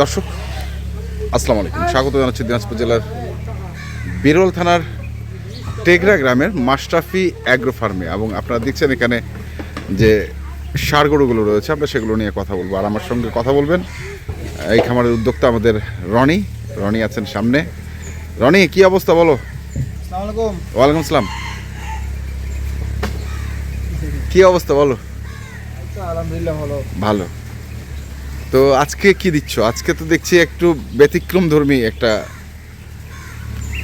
দর্শক আসসালামু আলাইকুম। স্বাগত জানাচ্ছি দিনাজপুর জেলার বিরল থানার টেগরা গ্রামের মাস্টাফি অ্যাগ্রো ফার্মে। এবং আপনারা দেখছেন এখানে যে সার গরুগুলো রয়েছে আমরা সেগুলো নিয়ে কথা বলব। আর আমার সঙ্গে কথা বলবেন এই খামারের উদ্যোক্তা আমাদের রনি। রনি আছেন সামনে। রনি কি অবস্থা বলো? ওয়ালাইকুম আসসালাম। কি অবস্থা বলো? আলহামদুলিল্লাহ ভালো। ভালো। তো আজকে কি দিচ্ছ? আজকে তো দেখছি একটু ব্যতিক্রম ধর্মী একটা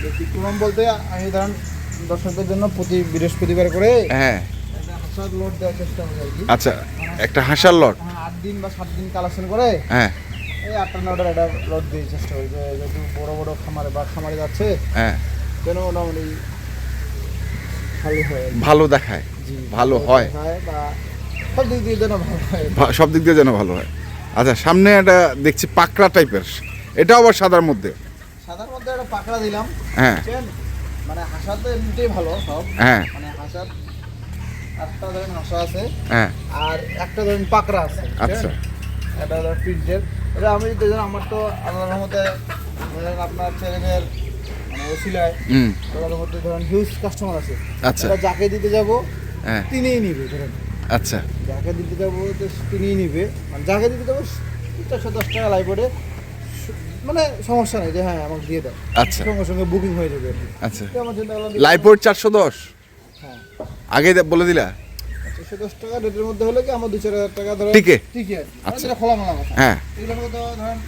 ব্যতিক্রম বলতে আমি ধরেন দর্শকদের জন্য প্রতি বৃহস্পতিবার করে হ্যাঁ। আচ্ছা একটা হাসার লট? হ্যাঁ, আট দিন বা সাত দিন কালেকশন করে হ্যাঁ। এই আটটা নটার একটা লোড দিয়ে চেষ্টা করি। যে যেহেতু বড় বড় খামারে বা খামারে যাচ্ছে হ্যাঁ। যেন মোটামুটি ভালো হয় ভালো দেখায়। ভালো। হয়। বা সব দিক দিয়ে যেন ভালো হয়। সব দিক দিয়ে যেন ভালো হয়। আচ্ছা সামনে একটা দেখছি পাকড়া টাইপের এটাও আবার সাদার মধ্যে। সাদার মধ্যে একটা পাকড়া দিলাম। হ্যাঁ। মানে হাসা তো এমনিতেই ভালো সব। হ্যাঁ। মানে হাসার আটটা ধরেন হাসা আছে হ্যাঁ। আর একটা ধরেন পাকড়া আছে আচ্ছা? এটা হলো প্রিন্টের। এটা আমি যদি আমার তো আল্লাহর রহমতে ধরেন আপনার ছেলে মেয়ের মানে ওসিলায় হুম। ধরেন হিউজ কাস্টমার আছে। আচ্ছা। যাকে দিতে যাব হ্যাঁ। তিনিই নিবে ধরেন। আচ্ছা। যাকে দিতে যাব তিনিই নিবে। মানে যাকে দিতে যাব চারশো দশ টাকা লাই পড়ে মানে সমস্যা নেই যে হ্যাঁ আমাকে দিয়ে দাও। আচ্ছা। সঙ্গে সঙ্গে বুকিং হয়ে যাবে আচ্ছা। আমার জন্য লাইপোর্ট চারশো দশ? হ্যাঁ। আগে বলে দিলা? চারশো দশ টাকা রেটের মধ্যে হলে কি আমার দু চার হাজার টাকা ধরে টিকে? টিকে আর কি। মানে আচ্ছা। খোলামেলা কথা। হ্যাঁ। এগুলোর মধ্যে ধরেন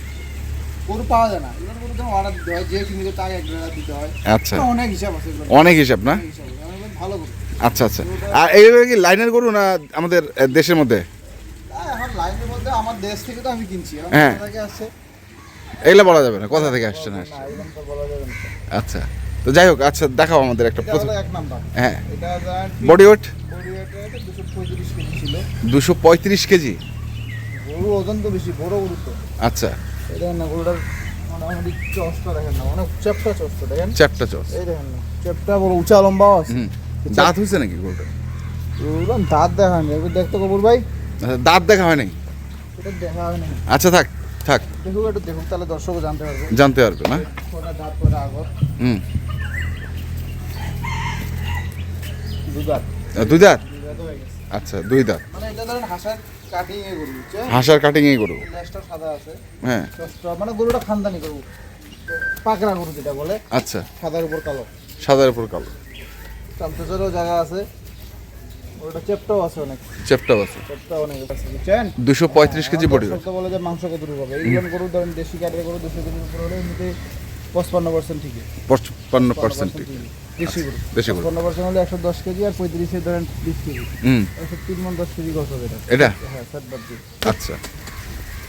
গরু পাওয়া যায় না। এগুলোর মধ্যে অর্ডার দিতে হয় যে কিনবে তাকে এক দিতে হয়। আচ্ছা। অনেক হিসাব আছে অনেক হিসাব না? আছে। ভালো গরু আচ্ছা আচ্ছা। আর এইগুলো কি লাইনের গরু না আমাদের দেশের মধ্যে? হ্যাঁ, এখন লাইনের মধ্যে আমার দেশ থেকে তো আমি কিনছি হ্যাঁ। এগুলো বলা যাবে না কোথা থেকে আসছে না আচ্ছা তো যাই হোক আচ্ছা দেখাও আমাদের একটা এটা প্রথম হ্যাঁ। এটা বডি ওয়েট দুশো পঁয়ত্রিশ কেজি গরু ওজন তো বেশি বড় গরু তো। আচ্ছা। দেখেন না গরুটার মোটামুটি চসটা দেখেন না অনেক চ্যাপটা চসটা দেখেন? চ্যাপটা চস এই দেখেন না চ্যাপটা বড় উঁচা লম্বাও আছে। দাঁত হয়েছে নাকি গরুটা? বললাম দাঁত দেখান একবার দেখতে কবুর ভাই। আচ্ছা, দাঁত দেখা হয় নাই দেখা হয় না আচ্ছা থাক থাক। দেখুক একটু দেখুক তাহলে দর্শকও জানতে পারবে। জানতে পারবে না? দাঁত কটা আগর। হুম। দু দাঁত। আহ, দুই দাঁত? দুই দাঁত হয়ে গেছে। আচ্ছা দুই দাঁত। মানে এটা ধরেন হাসার কাটিং এ গরু বুঝছে হাঁসার কাটিং এই গরু। লেজটা সাদা আছে। হ্যাঁ। মানে গরুটা খানদানি গরু। পাকড়া গরু যেটা বলে। আচ্ছা। সাদার উপর কালো। সাদার উপর কালো। জায়গা আছে। ওটা চেপটাও আছে অনেক। চ্যাপটাও আছে। চেপটা অনেক আছে। বুঝছেন? দুশো পঁয়ত্রিশ কেজি বডি দর্শক বলে যে মাংস কত হবে? গরু ধরেন দেশি কাঠের গরু দুশো কেজির উপর হলে এমনিতে পঁচপান্ন পার্সেন্ট ঠিকই। পঁচপান্ন পার্সেন্ট দেশি গরু। দেশি গরু। পঁচপান্ন পার্সেন্ট হলে একশো দশ কেজি আর পঁয়ত্রিশে ধরেন বিশ কেজি। হুম। একশো তিন মন দশ কেজি গছ হবে এটা। এটা? হ্যাঁ বাদ আচ্ছা।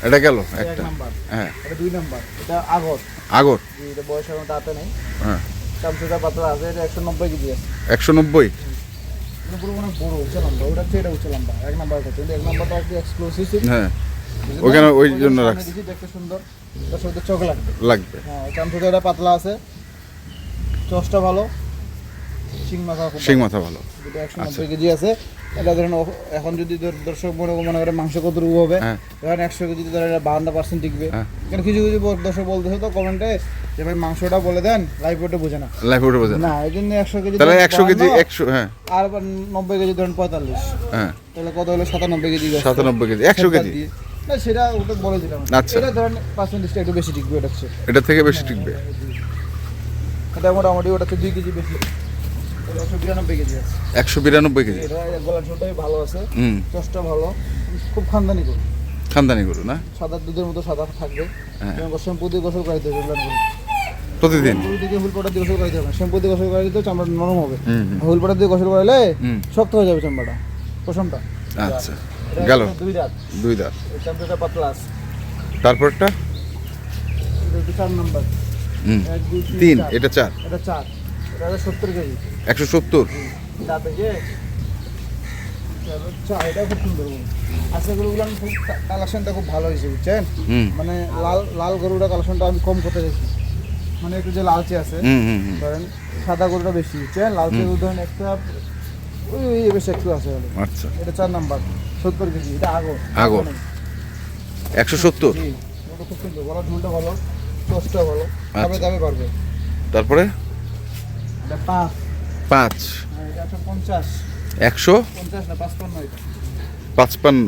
এটা গেল এক একটা। নাম্বার। হ্যাঁ। এটা দুই নাম্বার। এটা আগর। আগর। এটা বয়স এখন তাতে নেই। হ্যাঁ। চামচুটা পাতলা আছে এটা একশো নব্বই কেজি আছে। একশো নব্বই? পুরো মানে বড় উঁচা লম্বা ওটা হচ্ছে এটা উঁচা লম্বা এক নাম্বার কিন্তু এক নাম্বারটা একটু এক্সক্লুসিভ হ্যাঁ ওখানে ওই জন্য রাখছি। দেখতে সুন্দর তার সাথে চোখ লাগবে। লাগবে। হ্যাঁ চামচুটা পাতলা আছে। চসটা ভালো। শিং মাথা ভালো। এটা একশো নব্বই কেজি আছে এটা ধরেন এখন যদি দর্শক মনে মনে করে মাংস কত রূপ হবে হ্যাঁ। ধরেন একশো কেজি ধরেন এটা বাহান্ন পার্সেন্ট টিকবে। হ্যাঁ। কারণ কিছু কিছু দর্শক বলতেছে তো কমেন্টে যে ভাই মাংসটা বলে দেন ওটা বোঝে না। লাইফ উঠে বোঝেন না। এই জন্য একশো কেজি তাহলে একশো কেজি একশো হ্যাঁ। আর নব্বই কেজি ধরেন পঁয়তাল্লিশ। হ্যাঁ। তাহলে কত হলো? সাতানব্বই কেজি সাতানব্বই কেজি একশো কেজি। না সেটা ওটা বলে দিলাম আচ্ছা। এটা ধরেন পার্সেন্টেজটা একটু বেশি টিকবে এটা হচ্ছে। এটা থেকে বেশি টিকবে। এটা মোটামুটি ওটা হচ্ছে দুই কেজি বেশি। একশো বিরানব্বই কেজি ভালো আছে। ভালো। খুব খানদানি গরু। খানদানি গরু না? সাদা দুধের মতো সাদা থাকবে। হ্যাঁ। শ্যাম্পু দিয়ে গোসল করাইতে হবে প্রতিদিন? দিকে দিয়ে গোসল করাইতে হবে। শ্যাম্পু দিয়ে গোসল করাইলে তো চামড়া নরম হবে। দিয়ে গোসল করাইলে হুম। শক্ত হয়ে যাবে চামড়াটা পশমটা। আচ্ছা। গেল। দুই দুই দাঁত। এই চামড়াটা পাতলা আছে। তারপরটা? চার নাম্বার। দুই তিন এটা চার। এটা চার। সত্তর কেজি। একশো সত্তর? খুব সুন্দর আজকে গরুগুলো আমি খুব কালেকশনটা খুব ভালো হয়েছে বুঝছেন? মানে লাল লাল গরুটা কালেকশনটা আমি কম করতে চাইছি। মানে একটু যে লালচে আছে ধরেন সাদা গরুটা বেশি বুঝছেন? লালচে গরু ধরেন একটা ওই ওই বেশি একটু আছে আচ্ছা। এটা চার নাম্বার সত্তর কেজি এটা আগর। আগর। একশো সত্তর? খুব সুন্দর ঝুলটা ভালো চোষটা ভালো আচ্ছা। দাবে পারবে তারপরে? পাঁচ। একশো পাঁচপান্ন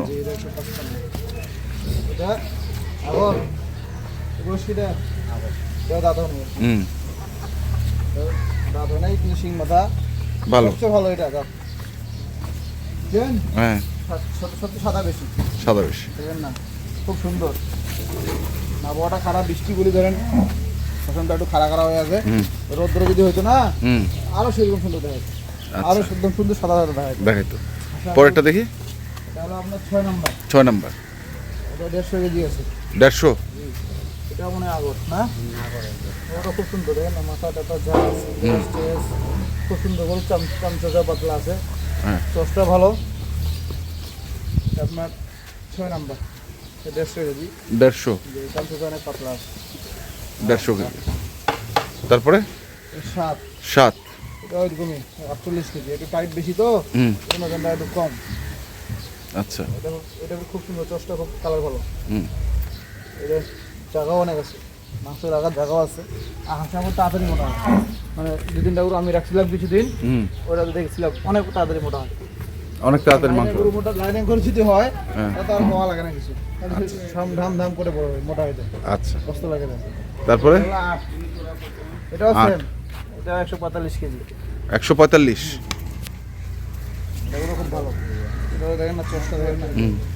ভালো। ভালো এটা হ্যাঁ। সাদা বেশি। সাদা বেশি। না খুব সুন্দর। আবহাওয়াটা খারাপ বৃষ্টি বলে ফসলটা একটু খারাপ খারাপ হয়ে আছে। রৌদ্র যদি হইতো না আরও সেরকম সুন্দর দেখা যেত। আচ্ছা। আরও একদম সুন্দর সাদা সাদা দেখা যেত। দেখাই তো পরেরটা দেখি। এটা হলো আপনার ছয় নম্বর। ছয় নাম্বার। এটা দেড়শো কেজি আছে। দেড়শো? এটা মনে হয় আগর না? ওটা খুব সুন্দর দেখেন না মাথা টাথা যা আছে, খুব সুন্দর চাম চামচা পাতলা আছে। হ্যাঁ। চসটা ভালো। আপনার ছয় নাম্বার। দেড়শো কেজি। দেড়শো। চামচা অনেক পাতলা আছে। দেড়শো কেজি। তারপরে? এটা সাত। সাত। এটা ওইরকমই আটচল্লিশ কেজি। একটু টাইট বেশি তো একটু কম। আচ্ছা। এটা এটা খুব সুন্দর চসটা খুব কালার ভালো। হুম। এটা জায়গাও অনেক আছে। মাংস রাখার জায়গাও আছে। আর আমার তাড়াতাড়ি মোটা হয়। মানে দু তিনটা আমি রাখছিলাম কিছুদিন হুম। ওটা দেখছিলাম অনেক তাড়াতাড়ি মোটা হয়। অনেক তাড়াতাড়ি মাংস। মোটা লাইনে করে যদি হয় হ্যাঁ। তাহলে আর হওয়া লাগে না কিছু। তাহলে ধাম ধাম করে মোটা হয়ে যায়। আচ্ছা। কষ্ট লাগে না। তারপরে? এটাও সেম এটা একশো পঁয়তাল্লিশ কেজি। ভালো।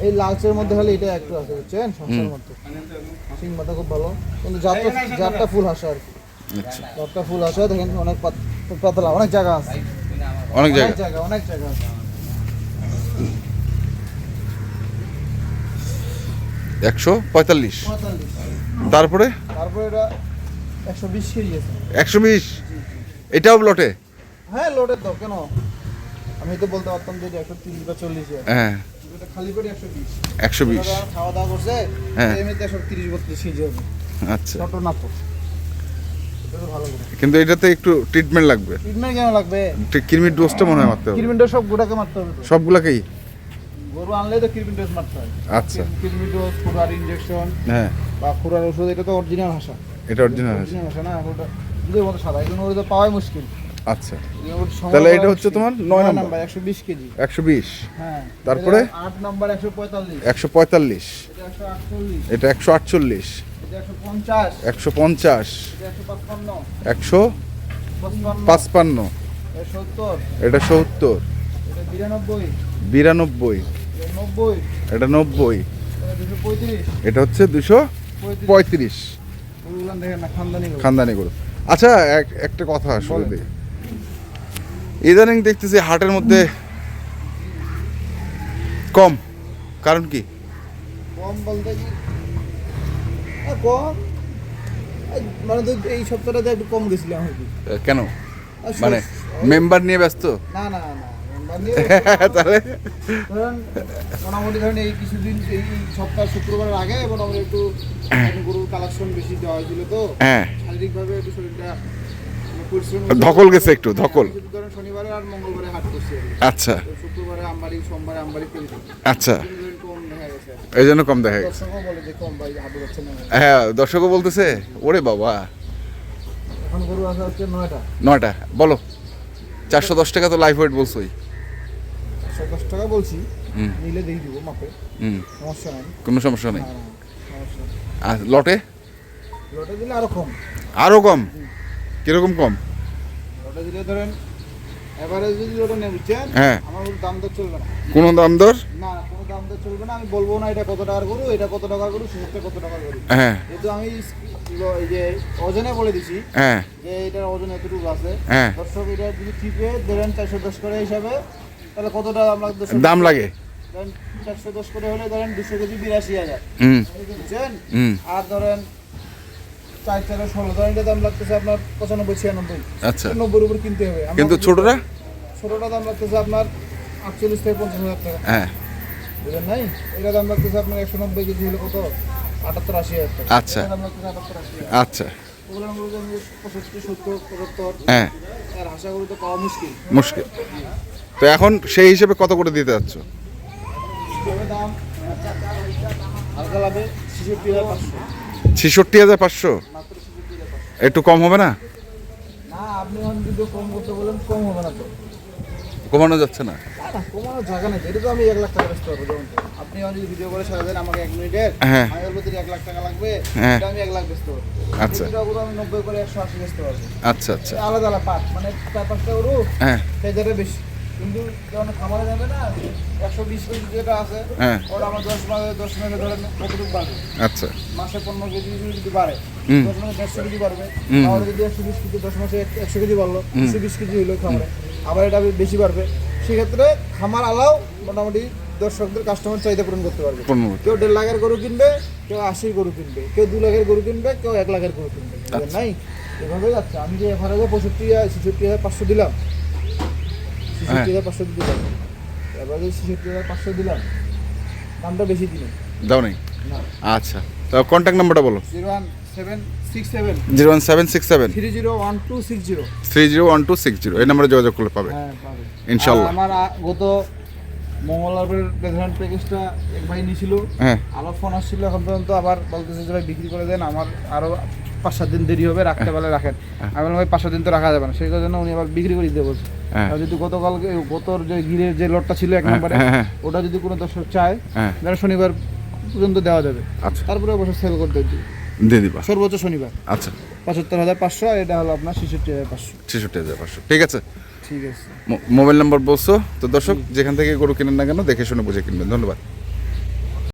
এই লালচের মধ্যে হলে এটা একটু আছে বুঝছেন? সংসার মধ্যে। সিং মাথা খুব ভালো। কিন্তু জাতটা জাতটা ফুল হাসা আর কি। আচ্ছা। জাতটা ফুল হাসা দেখেন অনেক পাত- পাতলা অনেক জায়গা আছে। অনেক জায়গা। অনেক জায়গা অনেক জায়গা আছে। একশো পঁয়তাল্লিশ। তারপরে? তারপরে এটা একশো বিশ কেজি আছে। একশো বিশ? এটাও লটে? হ্যাঁ লোডের দাও কেন? আমি তো বলতে পারতাম যে একশো তিরিশ বা চল্লিশ হ্যাঁ। খালি করে একশো বিশ। একশো বিশ। খাওয়া দাওয়া করছে হ্যাঁ। এমনিতে একশো তিরিশ বত্রিশ কেজি হবে। আচ্ছা। না তো। এটা তো ভালো করে। কিন্তু এটাতে একটু ট্রিটমেন্ট লাগবে। ট্রিটমেন্ট কেন লাগবে? ডোজটা মনে হয় মারতে হবে। কিরমিনটা সব গোটাকে মারতে হবে তো। সবগুলাকেই? গরু আনলে তো কিরমিন ডোজ মারতে হয়। আচ্ছা। কিরমিন ডোজ খুরার ইনজেকশন হ্যাঁ। বা খুরার ওষুধ এটা তো অরিজিনাল ভাষা। এটা অরিজিনাল ভাষা। না ওটা দুধের মতো সাদা এগুলো ওটা তো পাওয়াই মুশকিল। আচ্ছা। তাহলে এটা হচ্ছে তোমার নয় নাম্বার। একশো বিশ কেজি। একশো বিশ। হ্যাঁ। তারপরে? এটা আট নাম্বার একশো পঁয়তাল্লিশ। একশো পঁয়তাল্লিশ। এটা একশো আটচল্লিশ। এটা একশো আটচল্লিশ। এটা একশো পঞ্চাশ। একশো পঞ্চাশ। এটা একশো পাঁচপান্ন। একশো এটা সত্তর। এটা সত্তর। এটা নব্বই। এটা হচ্ছে দুশো পঁয়ত্রিশ। খানদানি গরু। আচ্ছা এক একটা কথা। শুরুতে ইদানিং দেখতেছি হাটের মধ্যে কম। কারণ কি? কম বলতে কি? কম? মানে এই সপ্তাহটাতে একটু কম গেছিলাম কেন? মানে মেম্বার নিয়ে ব্যস্ত? না না না। তাহলে? মোটামুটি ধরেন এই কিছুদিন এই সপ্তাহ শুক্রবারের আগে মোটামুটি একটু গরুর কালেকশন বেশি দেওয়া হয়েছিল তো। হ্যাঁ। শারীরিকভাবে একটু শরীরটা মানে ধকল গেছে একটু, ধকল। শনিবারে আর মঙ্গলবারে হাট করছি আচ্ছা। শুক্রবারে আমবাড়ি সোমবারে আমবাড়ি আচ্ছা। এই জন্য কম দেখা গেছে। হ্যাঁ দর্শকও বলতেছে ওরে বাবা! এখন গরু আছে আজকে নয়টা। নয়টা। বলো চারশো দশ টাকা তো লাইফ ওয়েট বলছোই। একশো দশ টাকা বলছি। নিলে দিয়ে দিব মাপে। হুম। সমস্যা নাই। কোনো সমস্যা নেই। আর লটে? লটে দিলে আরও কম। আরও কম? কীরকম কম? লটে দিলে ধরেন এবারে যদি লটে বুঝছেন? হ্যাঁ। আমার দাম দর চলবে না। কোনো দাম দর? না কোনো দাম দর চলবে না। আমি বলব না এটা কত টাকার গরু এটা কত টাকার গরু সেটা কত টাকার গরু। হ্যাঁ। যেহেতু আমি এই যে ওজনে বলে দিছি হ্যাঁ। যে এটার ওজন এতটুকু আছে। হ্যাঁ। দর্শক এটা যদি টিপে ধরেন চারশো দশ করে হিসাবে তাহলে কত টাকা আমরা দাম লাগে? চারশো দশ করে হলে ধরেন দুশো কেজি বিরাশি হাজার। বুঝছেন? আর ধরেন চার চারে ষোলো ধরেন এটা দাম লাগতেছে আপনার পঁচানব্বই ছিয়ানব্বই। আচ্ছা। নব্বইয়ের উপর কিনতে হবে। কিন্তু ছোটোটা দাম লাগতেছে আপনার আটচল্লিশ থেকে পঞ্চাশ হাজার টাকা। হ্যাঁ। বুঝলেন নাই? এটা দাম লাগতেছে আপনার একশো নব্বই কেজি হলে কত? আটাত্তর আশি হাজার টাকা। আচ্ছা। আচ্ছা। ওগুলো পঁয়ষট্টি সত্তর পঁচাত্তর হ্যাঁ। আর হাসাগুলো তো পাওয়া মুশকিল। মুশকিল। তো এখন সেই হিসেবে কত করে দিতে যাচ্ছ? ছেষট্টি হাজার পাঁচশো। একটু কম হবে না? না আপনি এখন যদি কম করতে বলেন কম হবে না তো কমানো যাচ্ছে না। না না কমানোর জায়গা নেই এটা তো আমি এক লাখ টাকা বেচতে পারব যেমন আপনি যদি ভিডিও করে সারা দেন আমাকে এক মিনিটের হ্যাঁ। আমি বলব এক লাখ টাকা লাগবে। এটা আমি এক লাখ বেচতে পারব আচ্ছা। এটা আমি নব্বই করে একশো আশি বেচতে পারব আচ্ছা আচ্ছা। আলাদা আলাদা পাঁচ মানে চার পাঁচটা গরু হ্যাঁ। বেশি। কিন্তু যখন খামারে যাবে না একশো বিশ কেজি যেটা আছে হ্যাঁ। ওটা আমার দশ মাসে দশ মাসে ধরেন কতটুকু বাড়বে? আচ্ছা। মাসে পনেরো কেজি যদি বাড়ে দশ মাসে দেড়শো কেজি বাড়বে। তাহলে যদি একশো বিশ কেজি দশ মাসে একশো কেজি বাড়লো একশো বিশ কেজি হইল খামারে আবার এটা বেশি বাড়বে সেক্ষেত্রে খামার আলাও মোটামুটি দর্শকদের কাস্টমার চাহিদা পূরণ করতে পারবে। কেউ দেড় লাখের গরু কিনবে কেউ আশির গরু কিনবে কেউ দু লাখের গরু কিনবে কেউ এক লাখের গরু কিনবে। নাই এভাবে যাচ্ছে। আমি যে এফআরএ পঁয়ষট্টি ছেষট্টি হাজার পাঁচশো দিলাম ছেষট্টি হাজার পাঁচশো দিলাম এবার যে ছেষট্টি হাজার পাঁচশো দিলাম দামটা বেশি দিলাম দাও নেই? আচ্ছা। তো কন্ট্যাক্ট নাম্বারটা বলো। Zero one seven six seven. Zero one seven six seven. Three zero one two six zero. Three zero one two six zero. এই নাম্বারে যোগাযোগ করলে পাবে। হ্যাঁ ইনশাল্লাহ। আমার গত মঙ্গলবারের প্রেসিডেন্ট প্যাকেজটা এক ভাই নিয়েছিল হ্যাঁ। ফোন আসছিল এখন পর্যন্ত আবার বলতেছে যে ভাই বিক্রি করে দেন আমার আরও পাঁচ সাত দিন দেরি হবে রাখতে পারলে রাখেন আমি বললাম ভাই পাঁচ সাত দিন তো রাখা যাবে না। সেই জন্য উনি আবার বিক্রি করে দিতে বলছে। হ্যাঁ। যদি গতকালকে গতর যে যে লটটা ছিল এক হ্যাঁ, নম্বরে হ্যাঁ, হ্যাঁ। ওটা যদি কোনো দর্শক চায় হ্যাঁ। তাহলে শনিবার পর্যন্ত দেওয়া যাবে। আচ্ছা। তারপরে অবশ্য সেল করতে দিয়ে দিবা। সর্বোচ্চ শনিবার। আচ্ছা। পঁচাত্তর হাজার পাঁচশো এটা হলো আপনার ছেষট্টি হাজার পাঁচশো। ছেষট্টি হাজার পাঁচশো। ঠিক আছে। ঠিক আছে। মোবাইল নাম্বার বলছো। তো দর্শক যেখান থেকে গরু কিনেন না কেন দেখে শুনে বুঝে কিনবেন। ধন্যবাদ।